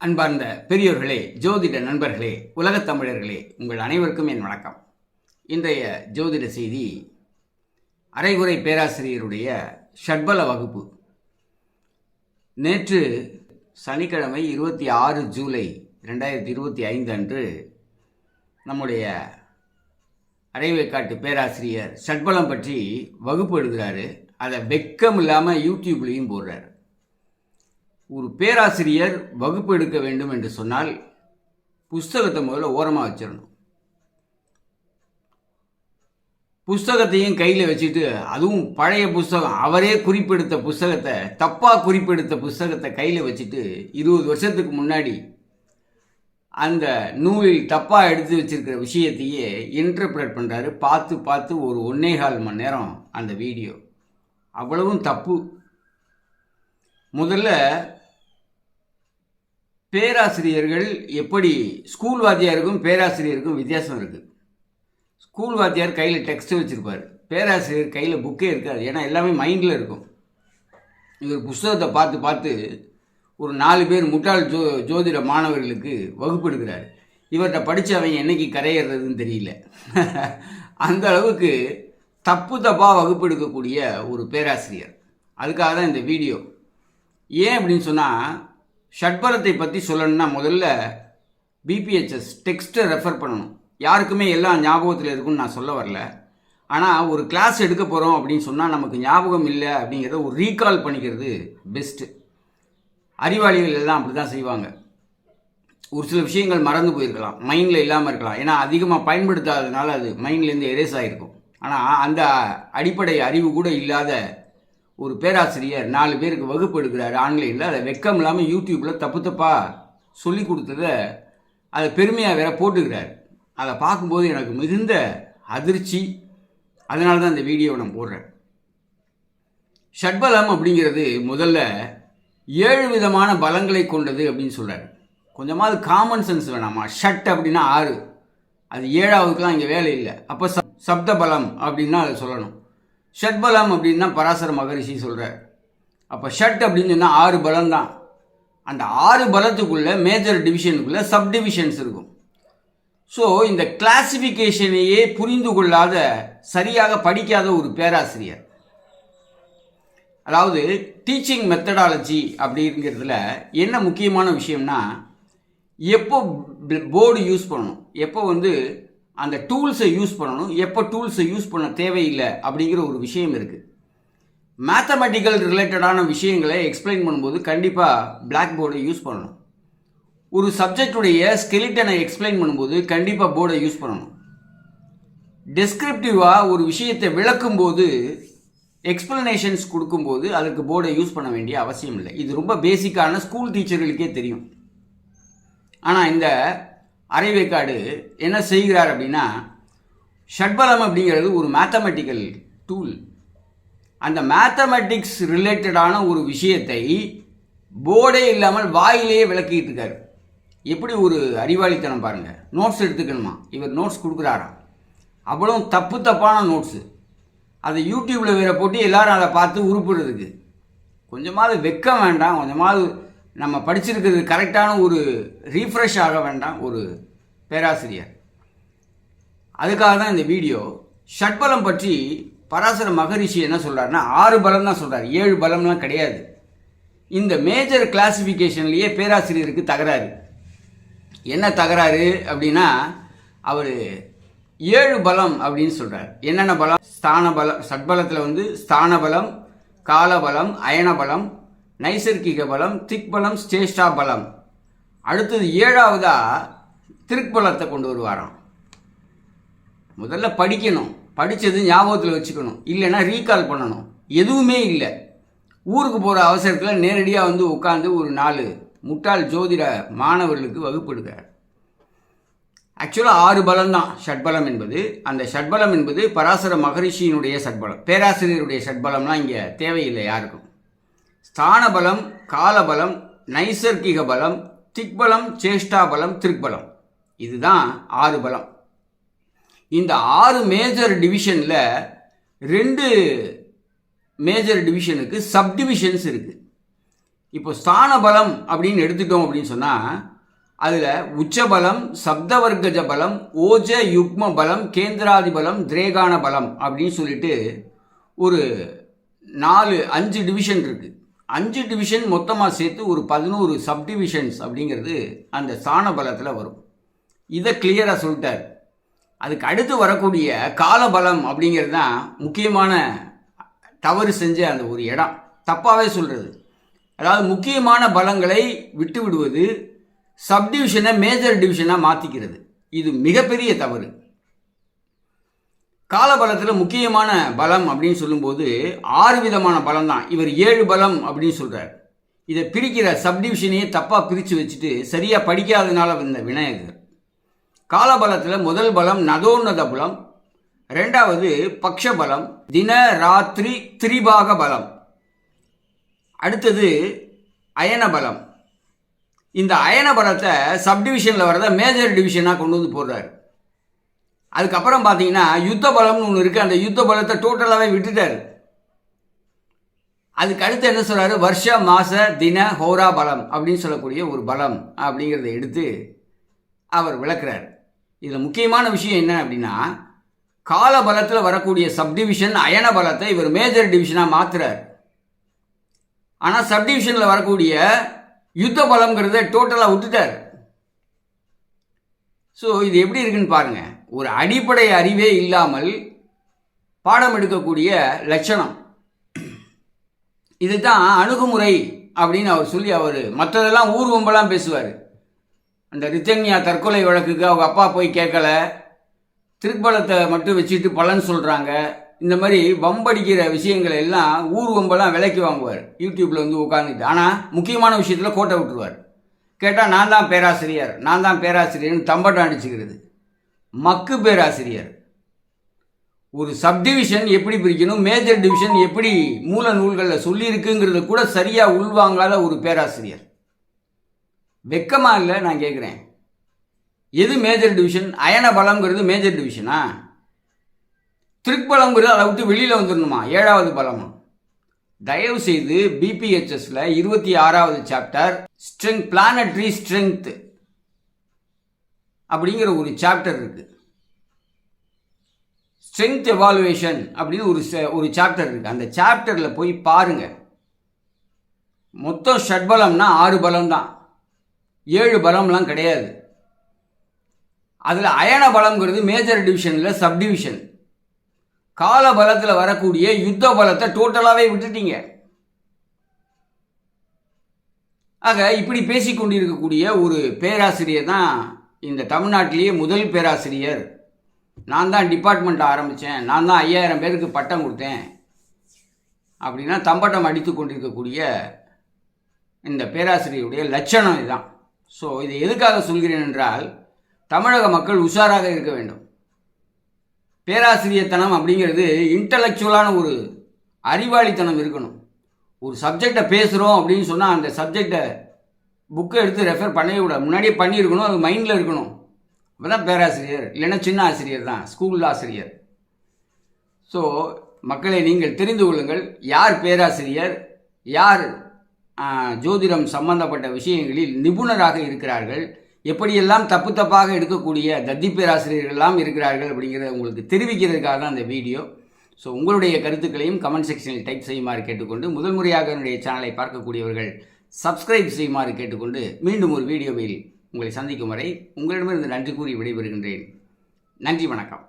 அன்பார்ந்த பெரியோர்களே ஜோதிட நண்பர்களே உலகத் தமிழர்களே உங்கள் அனைவருக்கும் என் வணக்கம். இன்றைய ஜோதிட செய்தி அரைகுறை பேராசிரியருடைய ஷட்பல வகுப்பு. நேற்று சனிக்கிழமை இருபத்தி ஆறு ஜூலை ரெண்டாயிரத்தி இருபத்தி ஐந்து அன்று நம்முடைய அரைவேக்காட்டு பேராசிரியர் ஷட்பலம் பற்றி வகுப்பு எடுக்கிறாரு அதை வெக்கம் இல்லாமல் யூடியூப்லேயும் போடுறாரு. ஒரு பேராசிரியர் வகுப்பு எடுக்க வேண்டும் என்று சொன்னால் புஸ்தகத்தை முதல்ல ஓரமாக வச்சிடணும் புஸ்தகத்தையும் கையில் வச்சுட்டு அதுவும் பழைய புஸ்தகம் அவரே குறிப்பெடுத்த புஸ்தகத்தை தப்பாக குறிப்பெடுத்த புஸ்தகத்தை கையில் வச்சுட்டு இருபது வருஷத்துக்கு முன்னாடி அந்த நூலில் தப்பாக எடுத்து வச்சிருக்கிற விஷயத்தையே இன்டர்பிரேட் பண்ணுறாரு பார்த்து பார்த்து ஒரு ஒன்னே கால் மணி நேரம் அந்த வீடியோ. அவ்வளவும் தப்பு. முதல்ல பேராசிரியர்கள் எப்படி ஸ்கூல் வாத்தியாருக்கும் பேராசிரியருக்கும் வித்தியாசம் இருக்குது ஸ்கூல் வாத்தியார் கையில் டெக்ஸ்ட் வச்சுருப்பார். பேராசிரியர் கையில் புக்கே இருக்காது. ஏன்னா எல்லாமே மைண்டில் இருக்கும். இவர் புஸ்தகத்தை பார்த்து பார்த்து ஒரு நாலு பேர் முட்டாள் ஜோ ஜோதிட மாணவர்களுக்கு வகுப்பு எடுக்கிறார் இவர்கிட்ட படித்து அவங்க என்னைக்கு கரையிறதுன்னு தெரியல. அந்த அளவுக்கு தப்பு தப்பாக வகுப்பு எடுக்கக்கூடிய ஒரு பேராசிரியர். அதுக்காக தான் இந்த வீடியோ. ஏன் அப்படின்னு சொன்னால் ஷட்பலத்தை பற்றி சொல்லணும்னா முதல்ல பிபிஹெச்எஸ் டெக்ஸ்ட்டை ரெஃபர் பண்ணணும். யாருக்குமே எல்லாம் ஞாபகத்தில் இருக்குன்னு நான் சொல்ல வரல. ஆனால் ஒரு கிளாஸ் எடுக்க போகிறோம் அப்படின்னு சொன்னால் நமக்கு ஞாபகம் இல்லை அப்படிங்கிறத ஒரு ரீகால் பண்ணிக்கிறது பெஸ்ட்டு அறிவாளிகள் எல்லாம் அப்படி தான் செய்வாங்க. ஒரு சில விஷயங்கள் மறந்து போயிருக்கலாம். மைண்டில் இல்லாமல் இருக்கலாம். ஏன்னா அதிகமாக பயன்படுத்தாததுனால அது மைண்ட்லேருந்து எரேஸ் ஆகிருக்கும் ஆனால் அந்த அடிப்படை அறிவு கூட இல்லாத ஒரு பேராசிரியர் நாலு பேருக்கு வகுப்பு எடுக்கிறார் ஆன்லைனில். அதை வெக்கம் இல்லாமல் யூடியூப்பில் தப்பு தப்பாக சொல்லி கொடுத்ததை அதை பெருமையாக வேற போட்டுக்கிறார். அதை பார்க்கும்போது எனக்கு மிகுந்த அதிர்ச்சி. அதனால தான் இந்த வீடியோவை நான் போடுறேன். ஷட்பலம் அப்படிங்கிறது முதல்ல ஏழு விதமான பலங்களை கொண்டது அப்படின்னு சொல்கிறார் கொஞ்சமாவது காமன் சென்ஸ் வேணாமா? ஷட் அப்படின்னா ஆறு. அது ஏழாவதுக்கெலாம் இங்கே வேலை இல்லை. அப்போ சப் சப்த பலம் அப்படின்னா அதை சொல்லணும். ஷட்பலம் அப்படின்னா பராசர மகரிஷி சொல்கிறார் அப்போ ஷட் அப்படின்னு சொன்னால் ஆறு பலம் தான் அந்த ஆறு பலத்துக்குள்ளே மேஜர் டிவிஷனுக்குள்ளே சப் டிவிஷன்ஸ் இருக்கும். ஸோ இந்த கிளாசிஃபிகேஷனையே புரிந்து கொள்ளாத சரியாக படிக்காத ஒரு பேராசிரியர். அதாவது டீச்சிங் மெத்தடாலஜி அப்படிங்கிறதுல என்ன முக்கியமான விஷயம்னா எப்போ போர்டு யூஸ் பண்ணணும். எப்போ வந்து அந்த டூல்ஸை யூஸ் பண்ணணும். எப்போ டூல்ஸை யூஸ் பண்ண தேவையில்லை அப்படிங்கிற ஒரு விஷயம் இருக்குது மேத்தமெட்டிக்கல் ரிலேட்டடான விஷயங்களை எக்ஸ்பிளைன் பண்ணும்போது கண்டிப்பாக பிளாக் போர்டை யூஸ் பண்ணணும். ஒரு சப்ஜெக்டுடைய ஸ்கெலிட்டனை எக்ஸ்பிளைன் பண்ணும்போது கண்டிப்பாக போர்டை யூஸ் பண்ணணும். டெஸ்கிரிப்டிவாக ஒரு விஷயத்தை விளக்கும்போது எக்ஸ்பிளனேஷன்ஸ் கொடுக்கும்போது அதுக்கு போர்டை யூஸ் பண்ண வேண்டிய அவசியம் இல்லை. இது ரொம்ப பேசிக்கான ஸ்கூல் டீச்சர்களுக்கே தெரியும். ஆனால் இந்த அரைவேக்காடு என்ன செய்கிறார் அப்படின்னா ஷட்பலம் அப்படிங்கிறது ஒரு மேத்தமெட்டிக்கல் டூல் அந்த மேத்தமெட்டிக்ஸ் ரிலேட்டடான ஒரு விஷயத்தை போர்டே இல்லாமல் வாயிலேயே விளக்கிட்டு இருக்காரு. எப்படி ஒரு அறிவாளித்தனம் பாருங்கள் நோட்ஸ் எடுத்துக்கணுமா? இவர் நோட்ஸ் கொடுக்குறாராம் அவ்வளோ தப்பு தப்பான நோட்ஸு அதை யூடியூப்பில் வேற போட்டு எல்லாரும் அதை பார்த்து உருப்பிடுறதுக்கு. கொஞ்சமாவது வெக்கம் வேண்டாம். கொஞ்சமாவது நம்ம படிச்சிருக்கிறது கரெக்டான ஒரு ரீஃப்ரெஷ் ஆக வேண்டாம் ஒரு பேராசிரியர். அதுக்காக தான் இந்த வீடியோ. ஷட்பலம் பற்றி பராசர மகரிஷி என்ன சொல்கிறாருன்னா ஆறு பலம் தான் சொல்கிறார் ஏழு பலம்லாம் கிடையாது. இந்த மேஜர் கிளாசிஃபிகேஷன்லேயே பேராசிரியருக்கு தகராறு. என்ன தகராறு அப்படின்னா அவர் ஏழு பலம் அப்படின்னு சொல்கிறார் என்னென்ன பலம்? ஸ்தான பலம் சட்பலத்தில் வந்து ஸ்தான பலம் காலபலம் அயனபலம் நைசர்கிக பலம் திக்பலம் ஸ்டேஷ்டா பலம். அடுத்தது ஏழாவதா திருக்பலத்தை கொண்டு வருவாராம். முதல்ல படிக்கணும். படித்தது ஞாபகத்தில் வச்சுக்கணும். இல்லைன்னா ரீகால் பண்ணணும். எதுவுமே இல்லை. ஊருக்கு போகிற அவசரத்தில் நேரடியாக வந்து உட்காந்து ஒரு நாலு முட்டாள் ஜோதிட மாணவர்களுக்கு வகுப்பு எடுக்கிறார் ஆக்சுவலாக ஆறு பலம் தான் ஷட்பலம் என்பது அந்த ஷட்பலம் என்பது பராசர மகரிஷியினுடைய சட்பலம் பேராசிரியருடைய சட்பலம்லாம் இங்கே தேவையில்லை யாருக்கும். ஸ்தானபலம் காலபலம் நைசர்கிக பலம் திக்பலம் சேஷ்டாபலம் திருக்பலம். இதுதான் ஆறு பலம். இந்த ஆறு மேஜர் டிவிஷனில் ரெண்டு மேஜர் டிவிஷனுக்கு சப்டிவிஷன்ஸ் இருக்குது இப்போ ஸ்தான பலம் அப்படின்னு எடுத்துட்டோம் அப்படின்னு சொன்னால் அதில் உச்சபலம் சப்தவர்க்கஜ பலம் ஓஜ யுக்ம பலம் கேந்திராதி பலம் திரேகான பலம் அப்படின்னு சொல்லிட்டு ஒரு நாலு அஞ்சு டிவிஷன் இருக்குது அஞ்சு டிவிஷன் மொத்தமாக சேர்த்து ஒரு பதினோரு சப்டிவிஷன்ஸ் அப்படிங்கிறது அந்த ஸ்தான பலத்தில் வரும். இதை கிளியராக சொல்லிட்டார். அதுக்கு அடுத்து வரக்கூடிய காலபலம் அப்படிங்கிறது தான் முக்கியமான தவறு செஞ்ச அந்த ஒரு இடம். தப்பாகவே சொல்கிறது அதாவது முக்கியமான பலங்களை விட்டு விடுவது சப்டிவிஷனை மேஜர் டிவிஷனாக மாற்றிக்கிறது இது மிகப்பெரிய தவறு. காலபலத்தில் முக்கியமான பலம் அப்படின்னு சொல்லும்போது ஆறு விதமான பலம் தான் இவர் ஏழு பலம் அப்படின்னு சொல்கிறார் இதை பிரிக்கிற சப்டிவிஷனையே தப்பாக பிரித்து வச்சுட்டு சரியாக படிக்காதனால வந்த விநாயகர். காலபலத்தில் முதல் பலம் நதோன்னத பலம். ரெண்டாவது பக்ஷபலம். தின ராத்திரி திரிபாக பலம். அடுத்தது அயன பலம். இந்த அயன பலத்தை சப்டிவிஷனில் வரத மேஜர் டிவிஷனாக கொண்டு வந்து போடுறாரு. அதுக்கப்புறம் பார்த்தீங்கன்னா யுத்த பலம்னு ஒன்று இருக்குது அந்த யுத்த பலத்தை டோட்டலாகவே விட்டுட்டார். அதுக்கு அடுத்து என்ன சொல்கிறாரு வருஷ மாச தின ஹோரா பலம் அப்படின்னு சொல்லக்கூடிய ஒரு பலம் அப்படிங்கிறத எடுத்து அவர் விளக்குறார். இதில் முக்கியமான விஷயம் என்ன அப்படின்னா கால பலத்தில் வரக்கூடிய சப்டிவிஷன் அயன பலத்தை இவர் மேஜர் டிவிஷனாக மாற்றுறார் ஆனால் சப்டிவிஷனில் வரக்கூடிய யுத்த பலம்ங்கிறத டோட்டலாக விட்டுட்டார். ஸோ இது எப்படி இருக்குன்னு பாருங்கள் ஒரு அடிப்படை அறிவே இல்லாமல் பாடம் எடுக்கக்கூடிய லட்சணம். இதுதான் அணுகுமுறை அப்படின்னு அவர் சொல்லி அவர் மற்றதெல்லாம் ஊர்வம்பெல்லாம் பேசுவார். அந்த ரித்தன்யா தற்கொலை வழக்குக்கு அவங்க அப்பா போய் கேட்கல. திருப்பலத்தை மட்டும் வச்சுட்டு பலன் சொல்கிறாங்க இந்த மாதிரி வம்படிக்கிற விஷயங்களை எல்லாம் ஊர்வம்பெல்லாம் விலைக்கு வாங்குவார். யூடியூப்பில் வந்து உட்காந்துட்டு ஆனால் முக்கியமான விஷயத்தில் கோட்டை விட்டுருவார். கேட்டால் நான் தான் பேராசிரியர். நான் தான் பேராசிரியர்னு தம்பட்டம் அடிச்சுக்கிறது. மக்கு பேராசிரியர். ஒரு சப்டிவிஷன் எப்படி பிரிக்கணும் மேஜர் டிவிஷன் எப்படி மூல நூல்களில் சொல்லியிருக்குங்கிறத கூட சரியாக உள்வாங்காத ஒரு பேராசிரியர். வெக்கமாக இல்லை நான் கேட்குறேன் எது மேஜர் டிவிஷன் அயன பலம்ங்கிறது மேஜர் டிவிஷனா திருப்பலம்ங்கிறது அதை விட்டு வெளியில் வந்துடணுமா ஏழாவது பலமும் தயவு செய்து பிபிஹெச்எஸ்ல இருபத்தி ஆறாவது சாப்டர் ஸ்ட்ரெங்க் பிளானட்ரி ஸ்ட்ரென்த் அப்படிங்கிற ஒரு சாப்டர் இருக்கு. ஸ்ட்ரென்த் எவாலுவேஷன் அப்படின்னு ஒரு ஒரு சாப்டர் இருக்கு. அந்த சாப்டரில் போய் பாருங்க. மொத்தம் ஷட்பலம்னா ஆறு பலம் தான் ஏழு பலம்லாம் கிடையாது. அதில் அயன பலம்ங்கிறது மேஜர் டிவிஷனில் சப்டிவிஷன் கால பலத்தில் வரக்கூடிய யுத்த பலத்தை டோட்டலாகவே விட்டுட்டீங்க. ஆக இப்படி பேசிக்கொண்டிருக்கக்கூடிய ஒரு பேராசிரியர் தான் இந்த தமிழ்நாட்டிலேயே முதல் பேராசிரியர். நான் தான் டிபார்ட்மெண்ட் ஆரம்பித்தேன் நான் தான் ஐயாயிரம் பேருக்கு பட்டம் கொடுத்தேன். அப்படின்னா தம்பட்டம் அடித்து கொண்டிருக்கக்கூடிய இந்த பேராசிரியருடைய லட்சணம் இதுதான். ஸோ இதை எதுக்காக சொல்கிறேன் என்றால் தமிழக மக்கள் உஷாராக இருக்க வேண்டும். பேராசிரியத்தனம் அப்படிங்கிறது இன்டலெக்சுவலான ஒரு அறிவாளித்தனம் இருக்கணும். ஒரு சப்ஜெக்டை பேசுகிறோம் அப்படின்னு சொன்னால் அந்த சப்ஜெக்டை புக்கை எடுத்து ரெஃபர் பண்ணவே கூடாது. முன்னாடியே பண்ணியிருக்கணும் அது மைண்டில் இருக்கணும். அப்போ தான் பேராசிரியர் இல்லைன்னா சின்ன ஆசிரியர் தான் ஸ்கூல் ஆசிரியர். ஸோ மக்களை நீங்கள் தெரிந்து கொள்ளுங்கள் யார் பேராசிரியர் யார் ஜோதிடம் சம்பந்தப்பட்ட விஷயங்களில் நிபுணராக இருக்கிறார்கள் எப்படியெல்லாம் தப்பு தப்பாக எடுக்கக்கூடிய தத்தி பேராசிரியர்கள்லாம் இருக்கிறார்கள் அப்படிங்கிறத உங்களுக்கு தெரிவிக்கிறதுக்காக தான் அந்த வீடியோ. ஸோ உங்களுடைய கருத்துக்களையும் கமெண்ட் செக்ஷனில் டைப் செய்யுமாறு கேட்டுக்கொண்டு முதல் முறையாக என்னுடைய சேனலை பார்க்கக்கூடியவர்கள் சப்ஸ்கிரைப் செய்யுமாறு கேட்டுக்கொண்டு மீண்டும் ஒரு வீடியோவில் உங்களை சந்திக்கும் வரை உங்களிடமிருந்து நன்றி கூறி விடைபெறுகின்றேன். நன்றி வணக்கம்.